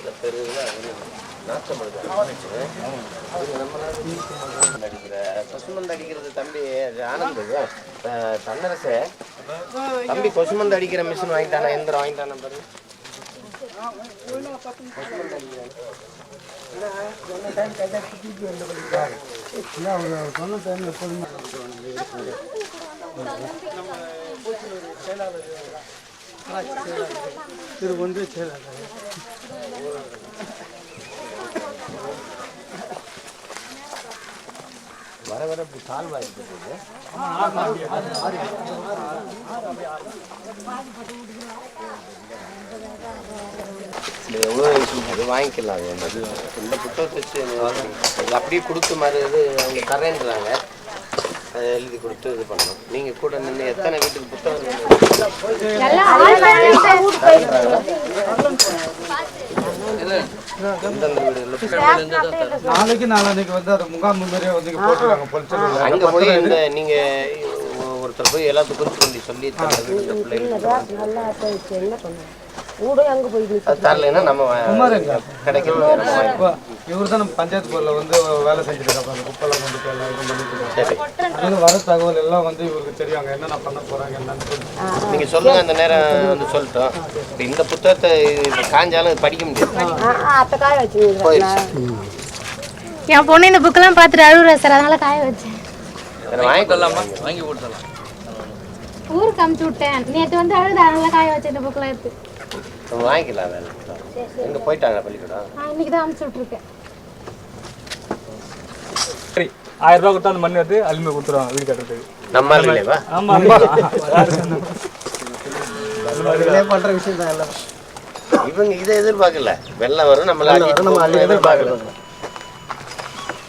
இந்த தெருவில் நாட்டம் அடிக்கிற கொசுமந்து அடிக்கிறது தம்பி அது ஆனந்த் இது. அஹ், தன்னரசு தம்பி கொசுமந்து அடிக்கிற மிஷின் வாங்கிட்டானா? எந்திரம் வாங்கிட்டானா பாரு. திரு ஒன்றிய செயலாளர். வர வர இப்படி இது எவ்வளோ அது வாங்கிக்கலாம். அது இந்த புத்தகத்தை வச்சு அப்படியே கொடுத்து மாதிரி இது அவங்க தரேன்றாங்க அதை எழுதி கொடுத்து இது பண்ணணும். நீங்கள் கூட நின்று எத்தனை வீட்டுக்கு புத்தகம் நாளைக்கு நாளான்னைக்கு வந்து அது முகாம் மாதிரியே வந்து போட்டுருக்காங்க பொலிச்சல் அங்கே போய் இந்த நீங்கள் ஒருத்தர் போய் எல்லாத்துக்கும் பண்ணி சொல்லி என்ன ஊடே அங்கே தரலைன்னா நம்ம குமாரங்க. கிடைக்கும் இப்போ இவர் தான் நம்ம பஞ்சாயத்து போர்டில் வந்து வேலை செஞ்சுட்டு இருக்காங்க அந்த குப்பெல்லாம் கொண்டு போய் எல்லாம் இது பண்ணிட்டு இருக்காங்க. அது வர தகவல் எல்லாம் வந்து இவருக்கு தெரியும். அங்கே என்னென்ன பண்ண போறாங்க என்னன்னு சொல்லி நீங்க சொல்லுங்க அந்த நேரம் வந்து சொல்லிட்டோம். இப்ப இந்த புத்தகத்தை காஞ்சாலும் படிக்க முடியாது. போயிடுச்சு. என் பொண்ணு இந்த புக்கெல்லாம் பார்த்துட்டு அழுகுறா சார். அதனால காய வச்சேன். வாங்கி கொள்ளலாமா வாங்கி ஊருக்கு அமுச்சு விட்டேன். நேற்று வந்து அழுது அதனால காய வச்சேன் இந்த புக்கெல்லாம் எடுத்து. நம்ம வாங்கிக்கலாம் வேலை. எங்க போயிட்டாங்க பள்ளிக்கூடம்? நான் இன்னைக்கு தான் விட்ருக்கேன் சரி ஆயிரம் ரூபா கொடுத்தா அந்த மண் எடுத்து அலுமை கொடுத்துருவாங்க வீடு கட்டுறதுக்கு. நம்ம இல்லையவா ஆமா பண்ற விஷயம் தான் எல்லாம். இவங்க இதை எதிர்பார்க்கல. வெள்ளம் வரும் நம்மள நம்ம எதிர்பார்க்கல.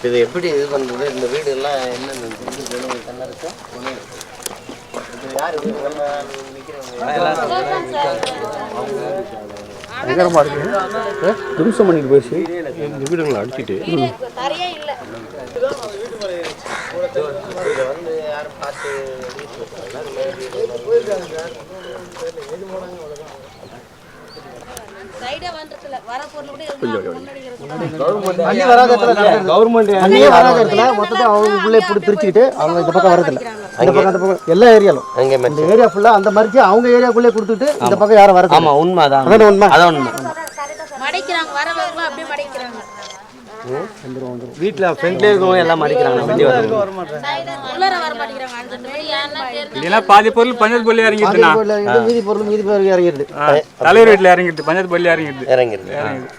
இது எப்படி இது பண்றது இந்த வீடு எல்லாம் என்னென்ன இது வேணும் என்ன இருக்கு? ஒண்ணு. இது யாரு இது? நம்ம நிக்கிறவங்க பயங்கரமாக இருக்கு? தும்சம் பண்ணிட்டு போயிடுச்சு. இந்த வீடுங்களை அடிச்சிட்டு கவர்மெண்ட் வராத இடத்துல மொத்தத்தை அவங்களுக்குள்ளே இப்படி பிரிச்சுக்கிட்டு அவங்க இந்த பக்கம் வரதில்ல இந்த பக்கம் அந்த பக்கம். எல்லா ஏரியாலும். அங்கே இந்த ஏரியா ஃபுல்லாக அந்த மறிச்சு அவங்க ஏரியாக்குள்ளே கொடுத்துட்டு இந்த பக்கம் யாரும் வரது ஆமாம் உண்மை அதான் அதான் உண்மை? அதான் உண்மை. மடைக்கிறாங்க வரவங்களும் அப்படியே மடைக்கிறாங்க. வீட்டில் ஃப்ரெண்ட்லேயே இருக்கவங்க எல்லாம் மறிக்கிறாங்க வெளியே வர மாதிரி இல்லைன்னா பாதி பொருள் பஞ்சாயத்து பள்ளி இறங்கிடுதுண்ணா. மீதி பொருள் மீதி பொருள் இறங்கிடுது. தலைவர் வீட்டில் இறங்கிடுது பஞ்சாயத்து பள்ளி இறங்கிடுது. இறங்கிருது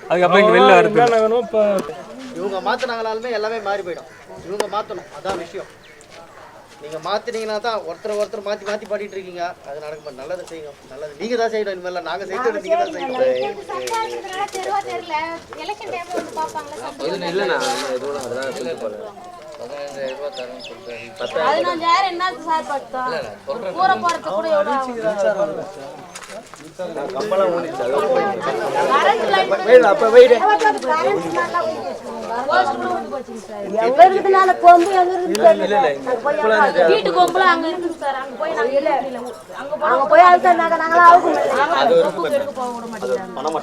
அதுக்கப்புறம் இங்கே வெளில வருது. இவங்க மாற்றினாங்களாலுமே எல்லாமே மாறி போயிடும். இவங்க மாற்றணும் அதான் விஷயம். நீங்கள் மாற்றினீங்கன்னா தான் ஒருத்தர் ஒருத்தர் மாற்றி மாற்றி பாடிட்டு இருக்கீங்க. அது நடக்கும். நல்லது செய்யுங்க. நல்லது நீங்கள் தான் செய்யணும் இனிமேல் நாங்கள் செய்யணும் நீங்கள் தான் செய்யணும். தெருவா தெரியல பதினஞ்சாயிரம் என்ன சார். போறது கூட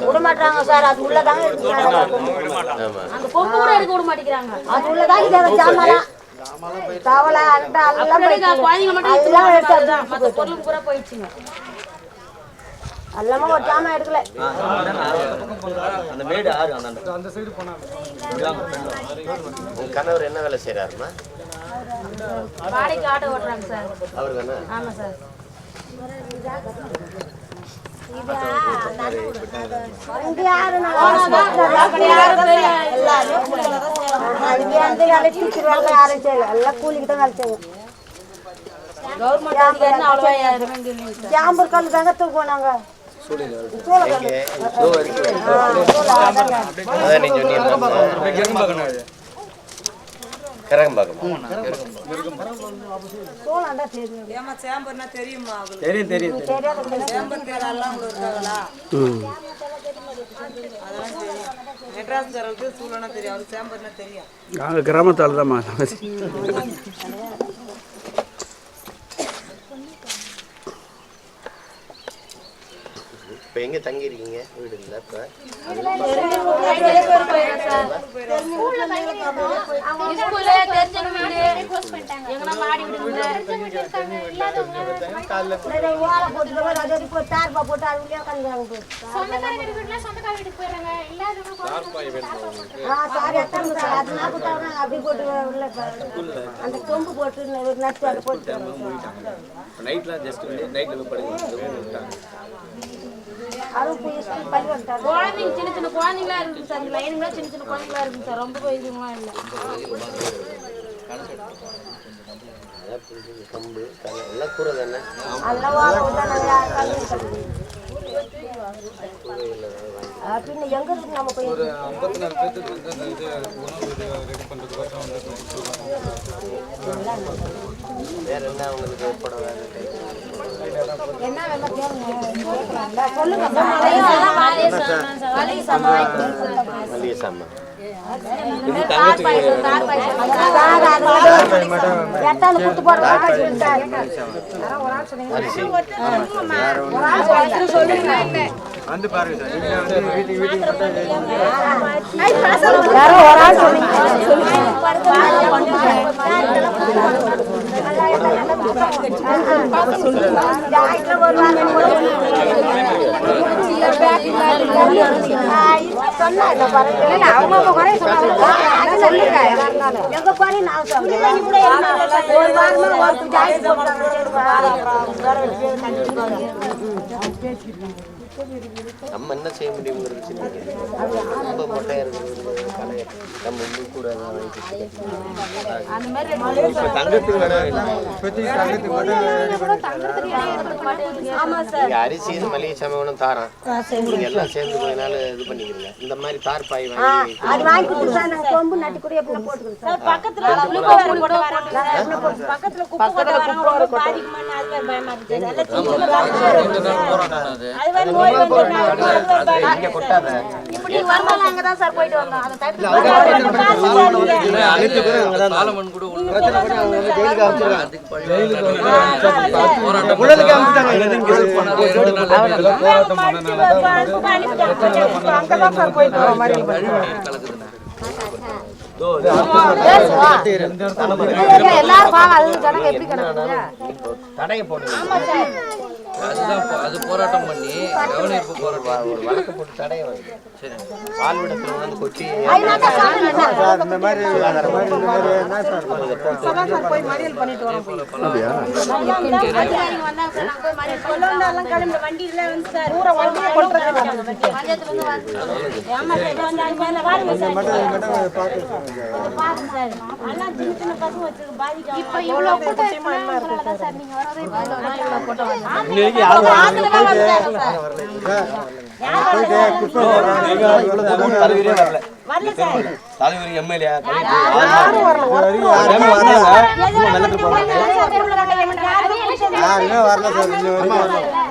விட மாட்டாங்க அது உள்ளதாங்க அங்க கொம்பு கூட எடுக்க விட மாட்டேங்கிறாங்க. அது உள்ளதாங்க தேவை ஜாமாலாம் தவளை அண்டை எல்லாம் குழந்தைங்க மட்டும் பொருள் பூரா போயிடுச்சுங்க எல்லாமே ஒரு ஜாமான் எடுக்கல அந்த மேடு ஆறு அந்த அந்த சைடு போனாங்க உங்க கணவர் என்ன வேலை செய்யறாருமா வாடகைக்கு ஆட்டோ ஓட்டுறாங்க சார் அவர் தானே ஆமா சார் யாரும் இங்க வேலை டீச்சர் வேலை யாரும் செய்யல எல்லாம் கூலிக்கு தான் வேலை செய்வோம் கவர்மெண்ட் அதிகாரி அவ்வளவா யாருமே இங்க இல்லைங்க சார் ஜாம்பூர் கல் தாங்க தூக்குவோம் நாங்க தெரியும் தெரியுமா தெரியும் அதெல்லாம் தெரியும் சூழனா தெரியும் அவருக்கு சேம்பர்னா தெரியும். நாங்கள் கிராமத்தால் தான் இப்போ எங்கே தங்கியிருக்கீங்க வீடு இல்லை இப்போ ஸ்கூல்ல தெரிஞ்சவங்க வீடு க்ளோஸ் பண்ணிட்டாங்க எங்கனா மாடி விடுங்க தெரிஞ்சவங்க இருக்காங்க இல்லாதவங்க ஓலை போட்டு அதை போட்டு தார்பா போட்டு அது உள்ளே உட்காந்துக்கிறாங்க சொந்தக்காரங்க வீட்டுல சொந்தக்கார வீட்டுக்கு போயிடுறாங்க இல்லாதவங்க ஆ சாரி எத்தனை சார் அது நான் கொடுத்தாங்க அப்படி போட்டு உள்ள ப- அந்த கொம்பு போட்டு நைட்லாம் ஜஸ்ட் நைட்டில் போய் படுக்க அதுவும் போய் ஸ்கூல் பள்ளி வந்துட்டாங்க குழந்தைங்க சின்ன சின்ன குழந்தைங்களா இருக்குது சார். இந்த லைனுங்களா சின்ன சின்ன குழந்தைங்களா இருக்குது சார். ரொம்ப இதுங்களாம் இல்லை. கம்பு எல்லாம் கூரை தானே பின்ன எங்க இருக்கு நம்ம போய் ஒரு ஐம்பத்தி நாலு பேர்த்துக்கு வந்து அந்த இது உணவு இது ரெடி பண்ணுறதுக்கோசரம் வந்து கொடுத்துருக்காங்க வேற என்ன உங்களுக்கு ஏற்பட வேலை என்ன வேலை கேளுங்க கேட்கலாம்ல சொல்லுங்க வந்து பாருங்க சார். வீட்டுக்கு வீட்டுக்கு யாரோ ஒரு ஆள் ஒரு வாரமா நம்ம என்ன செய்ய முடியுங்கிறது ரொம்ப மொட்டையாக இருக்கிறது கலை நம்ம இன்னும் கூட தான் வாங்கி இப்போ தங்கத்துக்கு வேணா இப்போதைக்கு தங்கத்துக்கு மட்டும் ரெடி பண்ணி நீங்க அரிசி இது மளிகை தாரான் நீங்க எல்லாம் சேர்ந்து நாள் இது பண்ணிக்கிறீங்க. இந்த மாதிரி தார் பாய் வாங்கி அது வாங்கி கொடுத்தா நாங்க கொம்பு நட்டு கூட எப்படி போட்டுக்கிறோம். பக்கத்துல குப்பை கூட வராங்க. பக்கத்துல குப்பை கூட வராங்க. ரொம்ப பாதிக்குமான்னு அது வேற பயமா இருக்குது அதெல்லாம் அது வேற எல்லாரும் எப்படி கணக்கு தடையை போடுங்க அதுதான் போ- அது போராட்டம் பண்ணி கவனிப்பு போராட்டம் ஒரு வழக்கு போட்டு தடையை வாங்கி. சரி. வாழ்விடத்துல வந்து சார் இந்த மாதிரி பாதிக்க இப்ப இவ்வளவு கூட்டம் நீங்க வரதே இவ்வளவு கூட்டம் வந்து வரல. சார். தலைவர். எம்எல்ஏ. யாருமே வரல. சார்.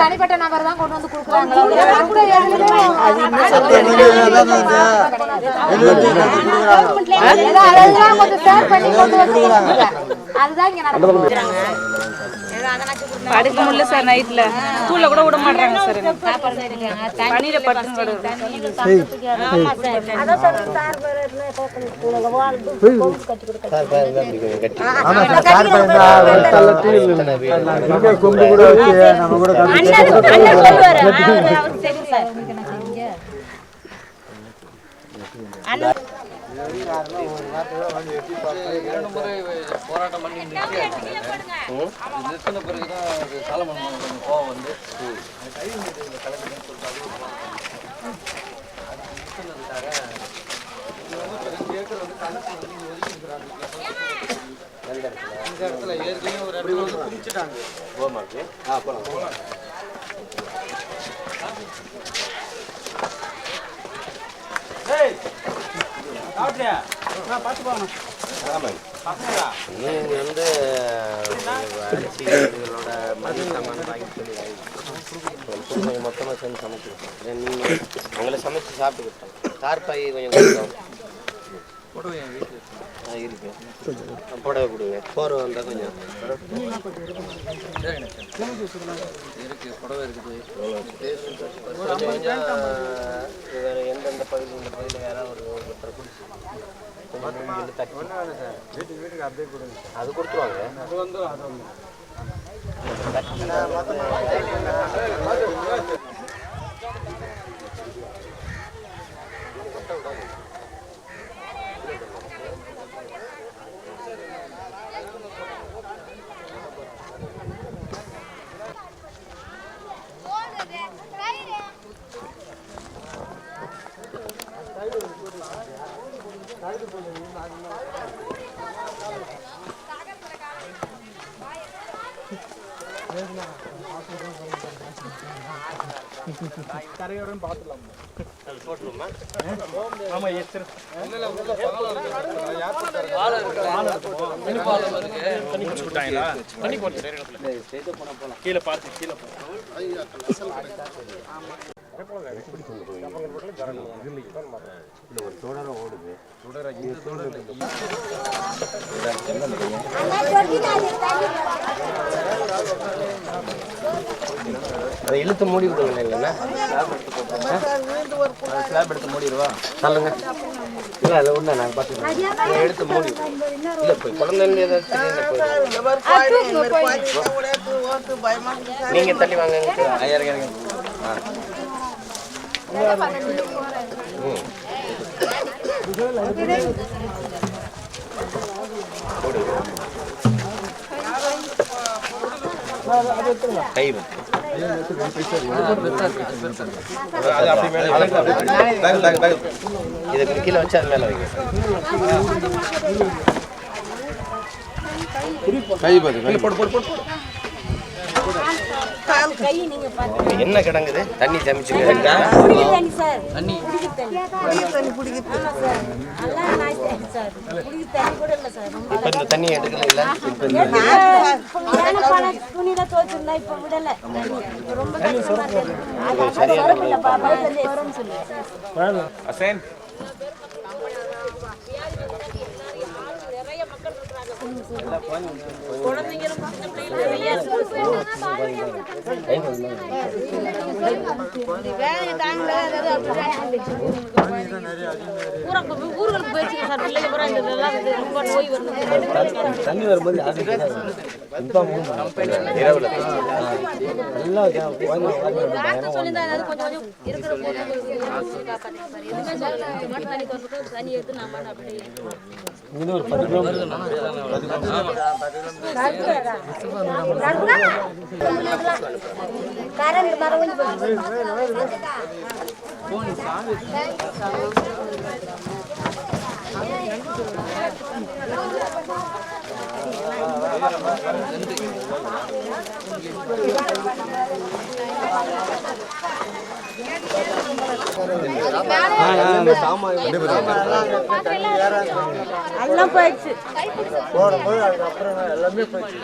தனிப்பட்ட நபர் தான் கொண்டு வந்து கொடுக்குறாங்க. அதுதான் இங்க நடக்குது. படுக்க முடியல சார் நைட்ல ஸ்கூல்ல கூட விட மாட்டாங்க சார் பனியில படுத்து அதான் சார் சார் கட்டி ஆமா சார் சார் பையன் தான் ஒரு தள்ள டீ இங்கே கொம்பு கூட வச்சு நம்ம கூட கட்டி அண்ணன் சொல்லுவாரு அவருக்கு தெரியும் சார் இரண்டு முறை போராட்டம் பண்ணி நிறுத்தின சாலமன் கோவம் வந்து சொல்லிட்டு அது நிறுத்தினதுக்காக இந்த இடத்துல ஏற்கனவே ஒரு இடத்துல வந்து குடிச்சிட்டாங்க போமாக்கு ஆ போலாம் நீங்க வந்து அரிசி இதுகளோட மதிய சாமான் வாங்கி சொல்லி வாங்கி கொஞ்சம் மொத்தமாக சேர்ந்து சமைச்சு நீங்கள் உங்களை சமைச்சு சாப்பிட்டுக்கிட்டோம். தார்பாய் கொஞ்சம் புடவை கொடுங்க போர்வை வந்தால் கொஞ்சம் இருக்கு புடவை இருக்குது வேறு எந்தெந்த பகுதி இந்த பகுதியில் யாராவது ஒரு ஒருத்தரை பிடிச்சி கொஞ்சம் தட்டி வீட்டுக்கு வீட்டுக்கு அப்படியே கொடுங்க அது கொடுத்துருவாங்க அது வந்து அது வந்து கரையோரம் பார்த்துலாம் அது ஆமா எத்தனை பாலம் இருக்கு தண்ணி குடிச்சு அதை இழுத்து மூடி விடுங்க இல்லைன்னா? ஸ்லாப் எடுத்து மூடிடுவா சொல்லுங்க. இல்லை அதை ஒன்றா நான் பார்த்துக்கிறேன். எடுத்து மூடி இல்லை போய் குழந்தைங்க ஏதாவது நீங்கள் நீங்க தள்ளி வாங்க ஐயா இருக்கு ஆ. ம். கை வைத்து. இதை இப்படி கீழே வச்சு அது மேலே வைங்க கை பார்த்து போடு போடு என்ன கிடங்குது? தண்ணி ரொம்ப இப்போ இந்த தண்ணி எடுக்கல இல்லை? இப்போ இந்த ஏன்னா பல துணியில துவைச்சிருந்தா இப்ப விடல தண்ணி இப்ப ரொம்ப கஷ்டமா இருக்கு அது அப்புறம் சொரப்பு இல்ல பாப்பா சொரன்னு சொல்லு அசேன் ஊர்களுக்கு போயிடுச்சு சார் பிள்ளைங்க பூரா இந்த ரொம்ப நோய் வருது தண்ணி வரும்போது இரவுல நல்லா சொல்லியிருந்தா ஏதாவது கொஞ்சம் கொஞ்சம் இருக்கிற போது எதுவுமே சொல்லல மாட்டு தண்ணி திறந்துட்டு நம்ம அப்படியே கரண்ட் மரம் எல்லாம் போயிடுச்சு. போடும்போது அதுக்கப்புறம் எல்லாமே போயிடுச்சு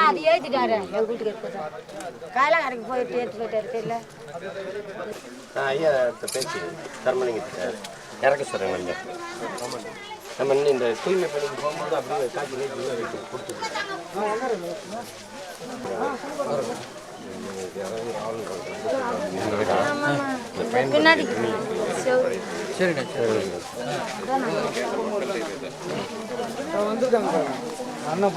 அதுலயே காயலாங்கரைக்கு போயிட்டு ஏற்றி போயிட்டாரு தெரியல. ஆ, ஐயா பேச்சு தர்மலிங்கத்தை இறக்க சொல்கிறேன் நீங்கள் நம்ம இன்னும் இந்த தூய்மை பணிக்கு போகும்போது அப்படியே காய்ச்சி நீட்டி வைத்து கொடுத்துட்டு பின்னாடி. சரிண்ணா வந்துருக்காங்க அண்ணன்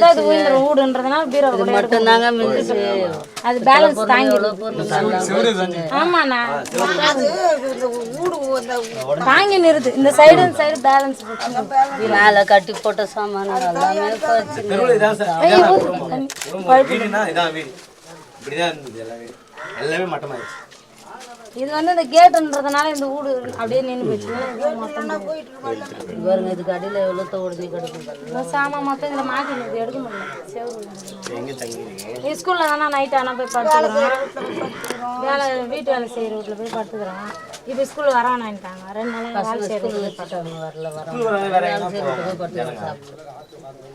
பாருங்க பீரோ பீரோ மட்டும்தாங்க அது பேலன்ஸ் தாங்கி. ஆமாண்ணா. தாங்கி. நிறுத்து இந்த சைடு இந்த சைடு பேலன்ஸ் மேலே கட்டி போட்ட சாமான் எல்லாமே எல்லாமே. எல்லாமே மட்டமாயிடுச்சு. இது வந்து இந்த கேட்டுன்றதுனால இந்த வீடு அப்படியே நின்று போச்சு பாருங்க இதுக்கு அடியில் எவ்வளோ தோடு கிடக்குது சாமான் மொத்தம் இதில் மாட்டி இது எடுக்க முடியல. ஸ்கூலில் தானே நைட் ஆனால் போய் படுத்துக்கிறோம். வேலை வீட்டு வேலை செய்கிற வீட்டில் போய் படுத்துக்கிறோம். இப்போ ஸ்கூல் வரானான்ட்டாங்க. ரெண்டு நாள் வேலை சாப்பிடுவோம்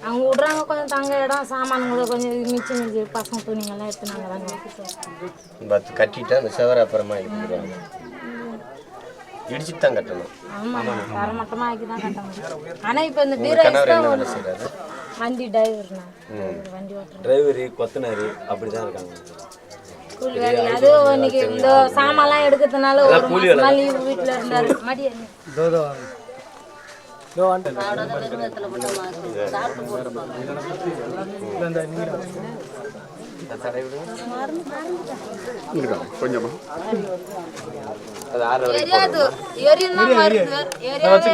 அவங்க விட்றாங்க கொஞ்சம் தங்க இடம் சாமான்களை கொஞ்சம் மிச்சம் மிஞ்சி பசங்க துணிங்கெல்லாம் எடுத்து நாங்கள் பத்து கட்டிட்டு அந்த செவரை அப்புறமா இடிக்கிறாங்க இடிச்சுட்டு தான் கட்டணும். ஆமாம் தரமட்டமாக ஆக்கி தான் கட்ட முடியும். ஆனால் இப்போ இந்த பீரோ வண்டி டிரைவர்ண்ணா வண்டி ஓட்டுறேன் டிரைவரு கொத்தனாரு அப்படிதான் இருக்காங்க. கூலி வேலை இன்னைக்கு இந்த சாமான்லாம் எடுக்கிறதுனால ஒரு மாசமா லீவு வீட்டில் இருந்தாரு. மடி அது ஆறு தெரியாது எரியும் தான் வருது எரியாவே